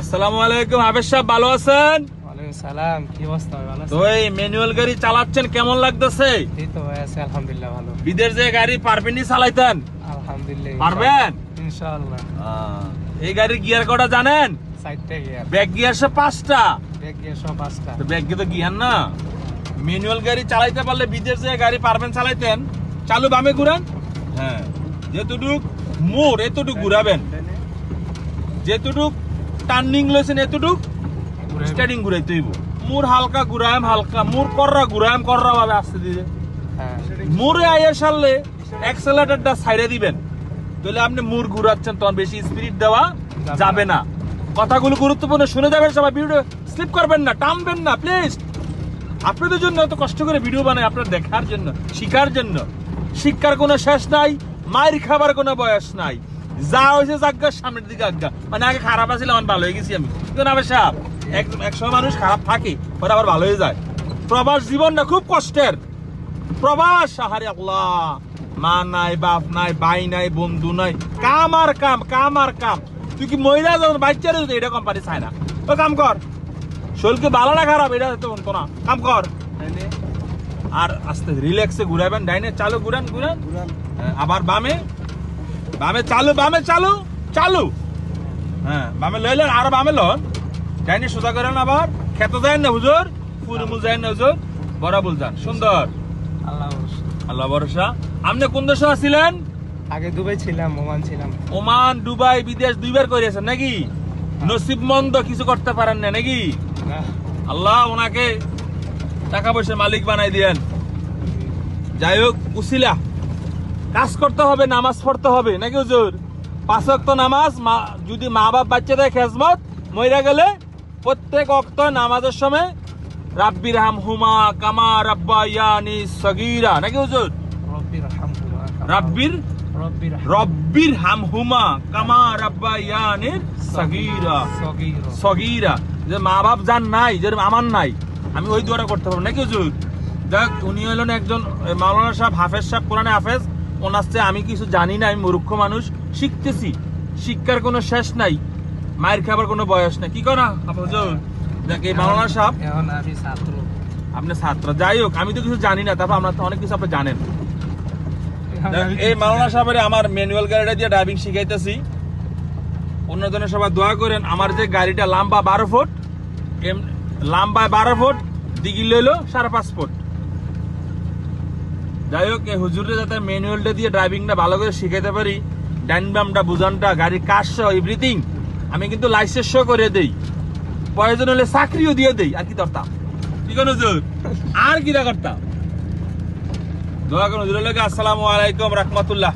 আসসালামু আলাইকুম হাফেজ সাহেব ভালো আছেন? সালাম কি অবস্থা? ভালো তো এই ম্যানুয়াল গাড়ি চালাচ্ছেন কেমন লাগতেছে? এই তো ভাই আছে আলহামদুলিল্লাহ ভালো। বিদেশ যে গাড়ি চালাইতেন? আলহামদুলিল্লাহ পারবেন? ইনশাআল্লাহ। এই গাড়ির গিয়ার কটা জানেন? সাইডটা গিয়ার। ব্যাক গিয়ার সে পাঁচটা? গিয়ার সব পাঁচটা। তো ব্যাক গিয়ে তো গিয়ার না? ম্যানুয়াল গাড়ি চালাইতে পারলে বিদেশ যে গাড়ি পারবেন চালাইতেন চালু বামে ঘুরান। হ্যাঁ যেতুটুক মোর এতটুক ঘুরাবেন। যেতুটুক টার্নিং লইছেন এতটুক? স্টার্টিং ঘুরাইতে হইব মোর হালকা ঘুরাইম হালকা। মোর কররা ঘুরাইম কররা ভাবে আসতে দিবে হ্যাঁ মোরে আইয়ার সারলে অ্যাক্সেলারেটরটা সাইডে দিবেন। তাহলে আপনি মুর ঘুরাচ্ছেন তখন বেশি স্পিড দেওয়া যাবে যাবে না। কথাগুলো গুরুত্বপূর্ণ শুনে যাবেন সবাই ভিডিও স্লিপ করবেন না টানবেন না প্লিজ আপনাদের জন্য এত কষ্ট করে ভিডিও বানাই আপনার দেখার জন্য শিকার জন্য। শিক্ষার কোনো শেষ নাই মায়ের খাবার কোনো বয়স নাই। যা হয়েছে জাজ্ঞার সামনের দিকে আজ্ঞা মানে আগে খারাপ আছিল আমার ভালো হয়ে গেছি আমি। কিন্তু না সাহেব এক একসময় মানুষ খারাপ থাকে পরে আবার ভালো হয়ে যায়। প্রবাস জীবনটা খুব কষ্টের। প্রবাস আহারে আল্লাহ। মা নাই বাপ নাই ভাই নাই বন্ধু নাই। কাম আর কাম কাম আর কাম। তুই কি মহিলা যখন বাচ্চা রে এটা কোম্পানি চায় না। ও কাম কর। শরীরকে ভালো না খারাপ এটা তো বলতো না। কাম কর। আর আস্তে রিল্যাক্সে ঘুরাবেন ডাইনে চালু ঘুরান। ঘুরান। আবার বামে। বামে চালু বামে চালু চালু। হ্যাঁ বামে লইলেন আর বামে লন। ডাইনে সোজা করেন আবার। খেতে যায় না হুজুর। পুরুমুল যায় না হুজুর। বরাবুল যান। সুন্দর। আল্লাহ ভরসা। আপনি কোন দেশে আছিলেন? আগে দুবাই ছিলাম ওমান ছিলাম। ওমান দুবাই বিদেশ দুইবার করেছেন নাকি? নসিব মন্দ কিছু করতে পারেন না নাকি? আল্লাহ ওনাকে টাকা পয়সা মালিক বানাই দিয়েন। যাই হোক উসিলা। কাজ করতে হবে নামাজ পড়তে হবে নাকি হুজুর? পাঁচ ওয়াক্ত নামাজ মা- যদি মা বাপ বাচ্চাদের খেজমত মইরা গেলে প্রত্যেক অক্ত নামাজের সময় রাব্বির হাম হুমা কামা রাব্বা ইয়ানি সগীরা নাকি হুজুর? রব্বির রাব্বির? রব্বির হাম- হাম কামা রাব্বা ইয়ানির সগীরা। যে মা বাপ যান নাই যে আমার নাই আমি ওই দোয়াটা করতে পারব নাকি হুজুর? দেখ উনি হলেন একজন মাওলানা সাহেব হাফেজ সাহেব কোরআনে হাফেজ। ওনার চেয়ে আমি কিছু জানি না আমি মূর্খ মানুষ শিখতেছি। শিক্ষার কোনো শেষ নাই মায়ের খাবার কোনো বয়স নাই। কি করা এই মাওলানা সাহেব আমি ছাত্র। আপনি ছাত্র। যাই হোক আমি তো কিছু জানি না তারপর আমরা তো অনেক কিছু আপনি জানেন। এই মাওলানা সাহেবের আমার ম্যানুয়াল গাড়িটা দিয়ে ড্রাইভিং শিখাইতেছি। অন্যজনের সবাই দোয়া করেন আমার যে গাড়িটা লম্বা বারো ফুট এম- লম্বা বারো ফুট দিঘি লইলো সাড়ে পাঁচ ফুট। যাই হোক এই হুজুরে যাতে ম্যানুয়ালটা দিয়ে ড্রাইভিংটা ভালো করে শিখাইতে পারি, ডাইন বামটা, বুঝানটা, গাড়ির কাজ সহ এভরিথিং আমি কিন্তু লাইসেন্স সহ করে দেই। প্রয়োজন হলে চাকরিও দিয়ে দেই, আর কি করতাম? ঠিক কোন হুজুর? আর কি করতাম? দয়া করুন হুজুরের আসসালামু আলাইকুম রহমতুল্লাহ।